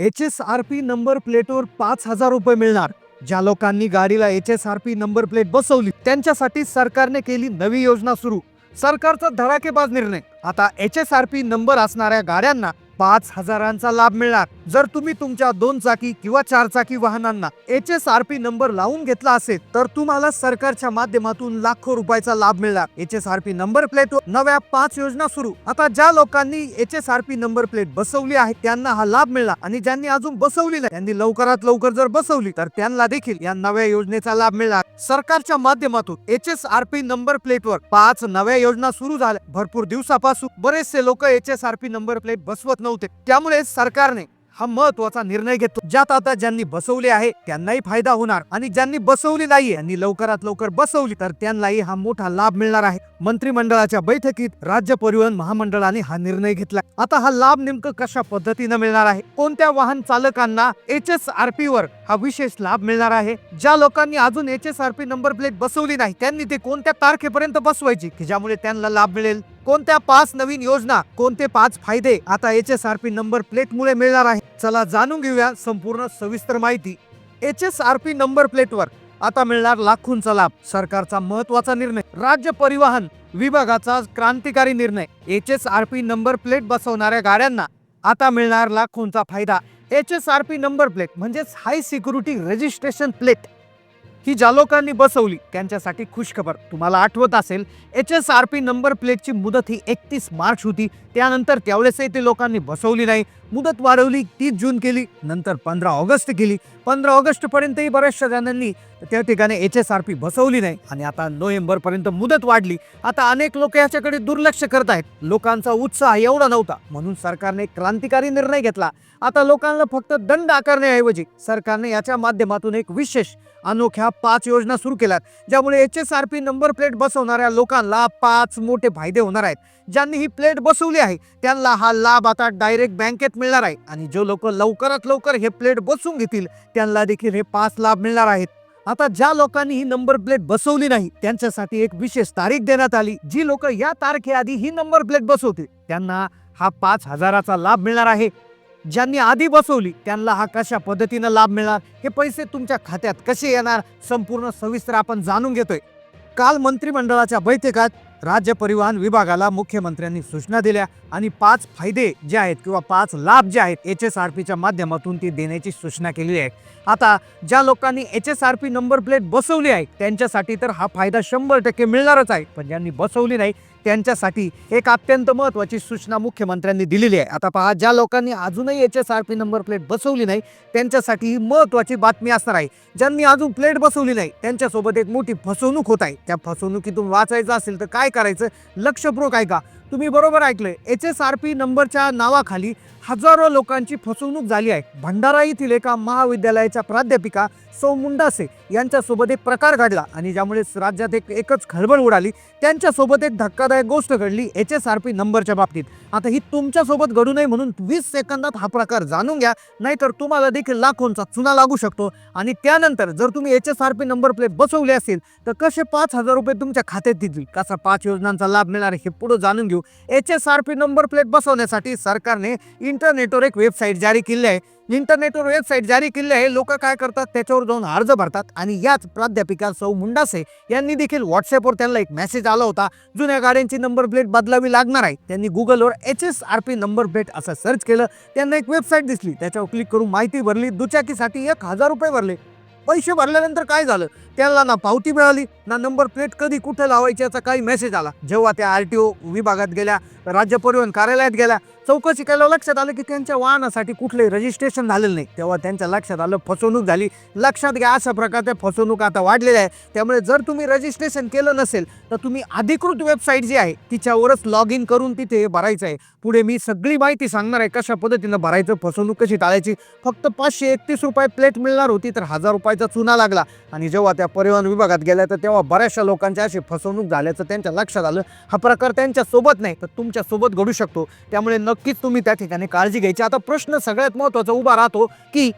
H S R P number प्लेटवर पाच हजार रुपये मिळणार. ज्या लोकांनी गाडीला H S R P number plate बसवली त्यांच्यासाठी सरकारने केली नवी योजना सुरू. सरकारचा धडाकेबाज निर्णय. आता H S R P number असणाऱ्या गाड्यांना पाच हजारांचा लाभ मिळणार. जर तुम्ही तुमच्या दोन चाकी किंवा चार चाकी वाहनांना H S R P number लावून घेतला असेल तर तुम्हाला सरकारच्या माध्यमातून लाखो रुपयाचा लाभ मिळणार. H S R P number plate नव्या पाच योजना सुरू. आता ज्या लोकांनी H S R P number plate बसवली आहे त्यांना हा लाभ मिळणार. आणि ज्यांनी अजून बसवली नाही त्यांनी लवकरात लवकर जर बसवली तर त्यांना देखील या नव्या योजनेचा लाभ मिळणार. सरकारच्या माध्यमातून H S R P number प्लेटवर पाच नव्या योजना सुरू झाल्या. भरपूर दिवसापासून बरेचसे लोक H S R P number plate बसवत नव्हते त्यामुळे सरकारने हा महत्त्वाचा निर्णय घेतो. ज्यात आता ज्यांनी बसवले आहे त्यांनाही फायदा होणार. आणि ज्यांनी बसवली नाही आणि लवकरात लवकर बसवली तर त्यांनाही हा मोठा लाभ मिळणार आहे. मंत्रिमंडळाच्या बैठकीत राज्य परिवहन महामंडळाने हा निर्णय घेतला आता हा लाभ नेमकं कशा पद्धतीनं मिळणार आहे? कोणत्या वाहन चालकांना एच एस आर पी वर हा विशेष लाभ मिळणार आहे? ज्या लोकांनी अजून H S R P number plate बसवली नाही त्यांनी ते कोणत्या तारखेपर्यंत बसवायची की ज्यामुळे त्यांना लाभ मिळेल? कोणत्या पाच नवीन योजना कोणते पाच फायदे आता H S R P number plate मुळे मिळणार आहे? चला जाणून घेऊया संपूर्ण सविस्तर माहिती. H S R P number प्लेटवर आता मिळणार लाखोंचा लाभ. सरकारचा महत्त्वाचा निर्णय. राज्य परिवहन विभागाचा क्रांतिकारी निर्णय. H S R P number plate बसवणाऱ्या गाड्यांना आता मिळणार लाखोंचा फायदा. H S R P number plate म्हणजेच हाय सिक्युरिटी रजिस्ट्रेशन प्लेट. ही ज्या लोकांनी बसवली त्यांच्यासाठी खुशखबर. तुम्हाला आठवत असेल H S R P number प्लेटची मुदत ही एकतीस मार्च होती. त्यानंतर त्यावेळेसही ते लोकांनी बसवली नाही. मुदत वाढवली तीस जून केली नंतर पंधरा ऑगस्ट केली. पंधरा ऑगस्टपर्यंतही बऱ्याचशा जणांनी त्या ठिकाणी एच एस आर पी बसवली नाही. आणि आता नोव्हेंबरपर्यंत मुदत वाढली. आता अनेक लोक याच्याकडे दुर्लक्ष करत आहेत. लोकांचा उत्साह एवढा नव्हता. म्हणून सरकारने एक क्रांतिकारी निर्णय घेतला. आता लोकांना फक्त दंड आकारण्याऐवजी सरकारने याच्या माध्यमातून एक विशेष अनोख्या पाच योजना सुरू केल्यात ज्यामुळे H S R P number plate बसवणाऱ्या लोकांना पाच मोठे फायदे होणार आहेत. ज्यांनी ही प्लेट बसवली आहे त्यांना हा लाभ आता डायरेक्ट बँकेत मिळणार आहे. आणि जो लोक लवकरात लवकर हे प्लेट बसवून घेतील त्यांना देखील हे पाच लाभ मिळणार आहेत. आता ज्या लोकांनी ही नंबर प्लेट बसवली नाही त्यांच्यासाठी एक विशेष तारीख देण्यात आली जी लोक या तारखेआधी ही नंबर प्लेट बसवतील त्यांना हा पाच हजाराचा लाभ मिळणार आहे. ज्यांनी आधी बसवली त्यांना हा कशा पद्धतीनं लाभ मिळणार? हे पैसे तुमच्या खात्यात कसे येणार? संपूर्ण सविस्तर आपण जाणून घेतोय. काल मंत्रिमंडळाच्या बैठकात राज्य परिवहन विभागाला मुख्यमंत्र्यांनी सूचना दिल्या आणि पाच फायदे जे आहेत किंवा पाच लाभ जे आहेत एच एस आर पीच्या माध्यमातून ती देण्याची सूचना केली आहे. आता ज्या लोकांनी H S R P number plate बसवली आहे त्यांच्यासाठी तर हा फायदा शंभर टक्के मिळणारच आहे. पण ज्यांनी बसवली नाही त्यांच्यासाठी एक अत्यंत महत्त्वाची सूचना मुख्यमंत्र्यांनी दिलेली आहे. आता पहा ज्या लोकांनी अजूनही H S R P number plate बसवली नाही त्यांच्यासाठी ही महत्त्वाची बातमी असणार आहे. ज्यांनी अजून प्लेट बसवली नाही त्यांच्यासोबत एक मोठी फसवणूक होत आहे. त्या फसवणुकीतून वाचायचं असेल तर काय करायचं? लक्षपूर्वक ऐका. तुम्ही बरोबर ऐकलंय. एच एस आर पी नंबरच्या नावाखाली हजारो लोकांची फसवणूक झाली आहे. भंडारा येथील एका महाविद्यालयाच्या प्राध्यापिका सौ मुंडासे यांच्यासोबत एक प्रकार घडला आणि ज्यामुळे राज्यात एक एकच खळबळ उडाली. त्यांच्यासोबत एक धक्कादायक गोष्ट घडली एच एस आर पी नंबरच्या बाबतीत. आता ही तुमच्यासोबत घडू नये म्हणून वीस सेकंदात हा प्रकार जाणून घ्या नाहीतर तुम्हाला देखील लाखोंचा चुना लागू शकतो. आणि त्यानंतर जर तुम्ही H S R P number plate बसवले असेल तर कसे पाच हजार रुपये तुमच्या खात्यात देतील? कसा पाच योजनांचा लाभ मिळणार हे पुढे जाणून घेऊ. H S R P number plate बसवण्यासाठी सरकारने इंटरनेटवर एक वेबसाईट जारी केली आहे. इंटरनेटवर वेबसाईट जारी केली आहे. लोक काय करतात? त्याच्यावर जाऊन अर्ज भरतात आणि याच प्राध्यापिका सौ मुंडासे यांनी देखील व्हॉट्सअपवर त्यांना एक मेसेज आला होता. जुन्या गाड्यांची नंबर प्लेट बदलावी लागणार आहे. त्यांनी गुगलवर H S R P number plate असं सर्च केलं. त्यांना एक वेबसाईट दिसली. त्याच्यावर क्लिक करून माहिती भरली. दुचाकीसाठी एक हजार रुपये भरले. पैसे भरल्यानंतर काय झालं? त्यांना ना पावती मिळाली ना नंबर प्लेट कधी कुठे लावायची याचा काही मेसेज आला. जेव्हा त्या आर टी ओ विभागात गेल्या राज्य परिवहन कार्यालयात गेल्या चौकशी केल्यावर लक्षात आलं की त्यांच्या वाहनासाठी कुठले रजिस्ट्रेशन झालेलं नाही. तेव्हा त्यांच्या लक्षात आलं फसवणूक झाली. लक्षात घ्या अशा प्रकारच्या फसवणूक आता वाढलेल्या आहे त्यामुळे जर तुम्ही रजिस्ट्रेशन केलं नसेल तर तुम्ही अधिकृत वेबसाईट जी आहे तिच्यावरच लॉग इन करून तिथे भरायचं आहे. पुढे मी सगळी माहिती सांगणार आहे कशा पद्धतीनं भरायचं फसवणूक कशी टाळायची. फक्त पाचशे एकतीस रुपये प्लेट मिळणार होती तर हजार रुपयाचा चुना लागला. आणि जेव्हा त्या परिवहन विभागात गेल्या तर तेव्हा बऱ्याचशा लोकांची अशी फसवणूक झाल्याचं त्यांच्या लक्षात आलं. हा प्रकार त्यांच्यासोबत नाही तर तुमच्यासोबत घडू शकतो. त्यामुळे नक्कीच तुम्ही त्या ठिकाणी काळजी घ्यायची. आता प्रश्न सगळ्यात महत्त्वाचा उभा राहतो की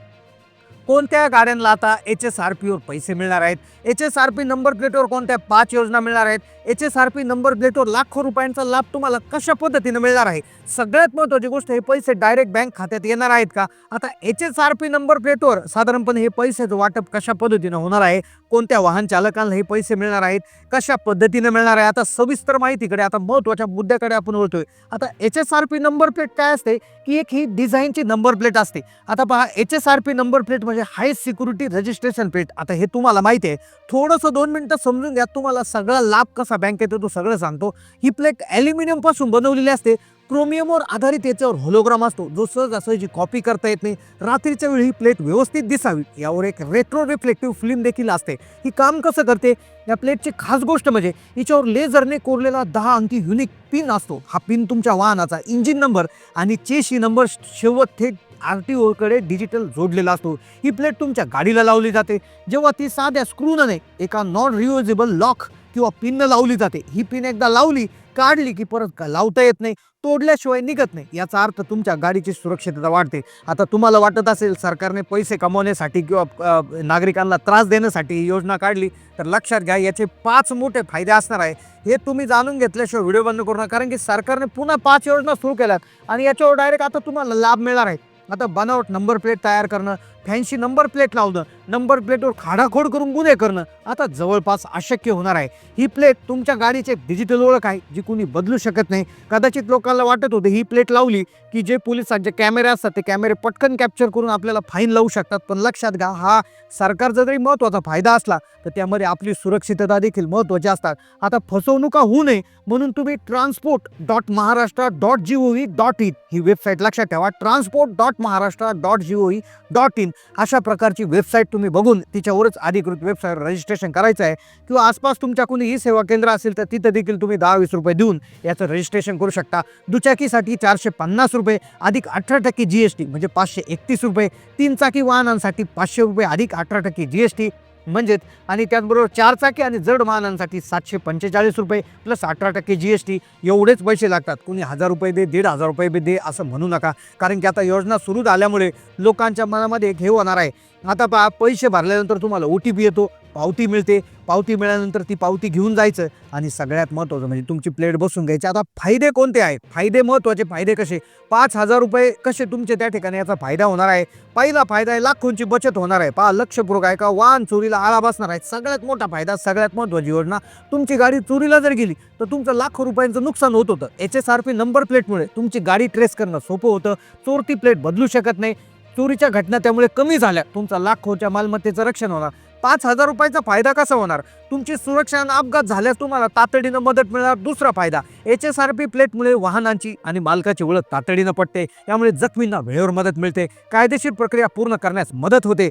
कोणत्या गाड्यांना आता एच एस आर पीवर पैसे मिळणार आहेत? H S R P number प्लेटवर कोणत्या पाच योजना मिळणार आहेत? H S R P number प्लेटवर लाखो रुपयांचा लाभ तुम्हाला कशा पद्धतीने मिळणार आहे? सगळ्यात महत्त्वाची गोष्ट हे पैसे डायरेक्ट बँक खात्यात येणार आहेत का? आता H S R P number प्लेटवर साधारणपणे हे पैशाचं वाटप कशा पद्धतीनं होणार आहे? कोणत्या वाहन चालकांना हे पैसे मिळणार आहेत? कशा पद्धतीने मिळणार आहे? आता सविस्तर माहितीकडे आता महत्त्वाच्या मुद्द्याकडे आपण बोलतोय आता H S R P number plate काय असते? की एक ही डिझाईनची नंबर प्लेट असते. आता पहा H S R P number plate म्हणजे हाय सिक्युरिटी रजिस्ट्रेशन प्लेट आता हे तुम्हाला माहिती आहे. थोडंसं दोन मिनटं समजून घ्या तुम्हाला सगळा लाभ कसा बँक येतो सगळं सांगतो. ही प्लेट ॲल्युमिनियमपासून बनवलेली असते. क्रोमियमवर आधारित याच्यावर होलोग्राम असतो. जो सहजासहजी कॉपी करता येत नाही. रात्रीच्या वेळी ही प्लेट व्यवस्थित दिसावी. यावर एक रेट्रो रिफ्लेक्टिव्ह फिल्म देखील असते. ही काम कसं करते? या प्लेटची खास गोष्ट म्हणजे हिच्यावर लेझरने कोरलेला दहा अंकी युनिक पिन असतो. हा पिन तुमच्या वाहनाचा इंजिन नंबर आणि चेशी नंबर शेवट थेट आर टी ओकडे डिजिटल जोडलेला असतो. ही प्लेट तुमच्या गाडीला लावली जाते. जेव्हा ती साध्या स्क्रूनने एका नॉन रियुजेबल लॉक किंवा पिननं लावली जाते. ही पिन एकदा लावली काढली की परत लावता येत नाही तोडल्याशिवाय निघत नाही. याचा अर्थ तुमच्या गाडीची सुरक्षितता वाढते. आता तुम्हाला वाटत असेल सरकारने पैसे कमवण्यासाठी किंवा नागरिकांना त्रास देण्यासाठी ही योजना काढली तर लक्षात घ्या याचे पाच मोठे फायदे असणार आहे. हे तुम्ही जाणून घेतल्याशिवाय व्हिडिओ बंद करू नका कारण की सरकारने पुन्हा पाच योजना सुरू केल्यात. आणि याच्यावर डायरेक्ट आता तुम्हाला लाभ मिळणार आहे. आता बनावट नंबर प्लेट तयार करणं फॅन्सी नंबर प्लेट लावणं नंबर प्लेटवर खाडाखोड करून गुन्हे करणं आता जवळपास अशक्य होणार आहे. ही प्लेट तुमच्या गाडीची एक डिजिटल ओळख आहे जी कुणी बदलू शकत नाही. कदाचित लोकांना वाटत होते ही प्लेट लावली की जे पोलिसांचे कॅमेरे असतात ते कॅमेरे पटकन कॅप्चर करून आपल्याला फाईन लावू शकतात. पण लक्षात घ्या हा सरकारचा जरी महत्त्वाचा फायदा असला तर त्यामध्ये आपली सुरक्षितता देखील महत्त्वाची असतात. आता फसवणुका होऊ नये म्हणून तुम्ही transport dot Maharashtra dot G O V dot in he website लक्षात ठेवा. Transport dot Maharashtra dot G O V dot in अशा प्रकारची वेबसाईट तुम्ही बघून तिच्यावरच अधिकृत वेबसाईट रजिस्ट्रेशन करायचं आहे. किंवा आसपास तुमच्या कोणी ही सेवा केंद्र असेल तर तिथं देखील तुम्ही दहा वीस रुपये देऊन याचं रजिस्ट्रेशन करू शकता. दुचाकीसाठी चारशे पन्नास रुपये अधिक अठरा टक्के जी एस टी म्हणजे पाचशे एकतीस रुपये. तीन चाकी वाहनांसाठी पाचशे रुपये अधिक अठरा टक्के जी एस टी म्हणजेच आणि त्याचबरोबर चारचाकी आणि जड वाहनांसाठी सातशे पंचेचाळीस रुपये प्लस अठरा टक्के जी एस टी एवढेच पैसे लागतात. कुणी हजार रुपये दे दीड हजार रुपये बी दे असं म्हणू नका. कारण की आता योजना सुरू झाल्यामुळे लोकांच्या मनामध्ये एक हे होणार आहे. आता पहा पैसे भरल्यानंतर तुम्हाला ओ टी पी येतो पावती मिळते. पावती मिळाल्यानंतर ती पावती घेऊन जायचं आणि सगळ्यात महत्त्वाचं म्हणजे तुमची प्लेट बसून घ्यायची. आता फायदे कोणते आहेत? फायदे महत्त्वाचे फायदे कसे? पाच हजार रुपये कसे तुमचे त्या ठिकाणी याचा फायदा होणार आहे. पहिला फायदा आहे लाखोंची बचत होणार आहे. पहा लक्षपूर्वक आहे का वाहन चोरीला आळा बसणार आहे. सगळ्यात मोठा फायदा सगळ्यात महत्त्वाची योजना तुमची गाडी चोरीला जर गेली तर तुमचं लाखो रुपयांचं नुकसान होत होतं. H S R P number प्लेटमुळे तुमची गाडी ट्रेस करणं सोपं होतं. चोरती प्लेट बदलू शकत नाही. चोरीच्या घटना त्यामुळे कमी झाल्या. तुमचा लाखोच्या मालमत्तेचं रक्षण होणार. पाच हजार रुपयाचा फायदा कसा होणार? तुमची सुरक्षा आणि अपघात झाल्यास तुम्हाला तातडीनं मदत मिळणार. दुसरा फायदा एच एस आर पी प्लेटमुळे वाहनांची आणि मालकाची ओळख तातडीनं पडते यामुळे जखमींना वेळेवर मदत मिळते. कायदेशीर प्रक्रिया पूर्ण करण्यास मदत होते.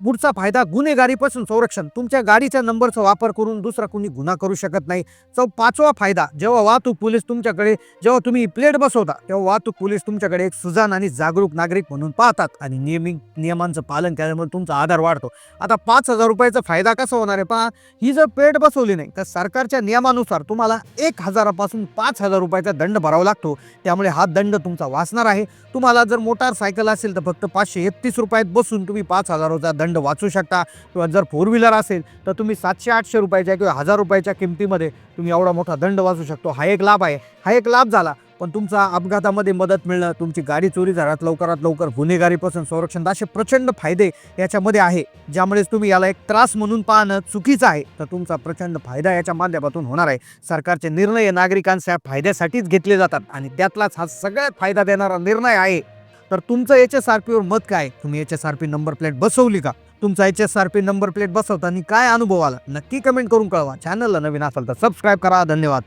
पुढचा फायदा गुन्हेगारीपासून संरक्षण. तुमच्या गाडीच्या नंबरचा वापर करून दुसरा कोणी गुन्हा करू शकत नाही. चौ पाचवा फायदा जेव्हा वाहतूक पोलीस तुमच्याकडे जेव्हा तुम्ही प्लेट बसवता तेव्हा वाहतूक पोलीस तुमच्याकडे एक सुजान आणि जागरूक नागरिक म्हणून पाहतात आणि नियमित नियमांचं पालन केल्यामुळे तुमचा आधार वाढतो. आता पाच हजार रुपयाचा फायदा कसा होणार आहे पहा. ही जर प्लेट बसवली नाही तर सरकारच्या नियमानुसार तुम्हाला एक हजारापासून पाच हजार रुपयाचा दंड भरावा लागतो. त्यामुळे हा दंड तुमचा वाचणार आहे. तुम्हाला जर मोटारसायकल असेल तर फक्त पाचशे एकतीस रुपयात बसून तुम्ही पाच हजाराचा दंड दंड वाचू शकता किंवा जर फोर व्हीलर असेल तर तुम्ही सातशे आठशे रुपयाच्या किंवा हजार रुपयाच्या किमतीमध्ये तुम्ही एवढा मोठा दंड वाचू शकतो. हा एक लाभ आहे. हा एक लाभ झाला पण तुमचा अपघातामध्ये मदत मिळणं तुमची गाडी चोरी झाल्यात लवकरात लवकर गुन्हेगारीपासून संरक्षण असे प्रचंड फायदे याच्यामध्ये आहे. ज्यामुळेच तुम्ही याला एक त्रास म्हणून पाहणं चुकीचं आहे. तर तुमचा प्रचंड फायदा याच्या माध्यमातून होणार आहे. सरकारचे निर्णय नागरिकांच्या फायद्यासाठीच घेतले जातात आणि त्यातलाच हा सगळ्यात फायदा देणारा निर्णय आहे. तर तुमचं एच एस आर पीवर मत काय? तुम्ही H S R P number plate बसवली का? तुमचा H S R P number plate बसवताना काय अनुभव आला? नक्की कमेंट करून कळवा. चॅनलला नवीन असाल तर सबस्क्राईब करा. धन्यवाद.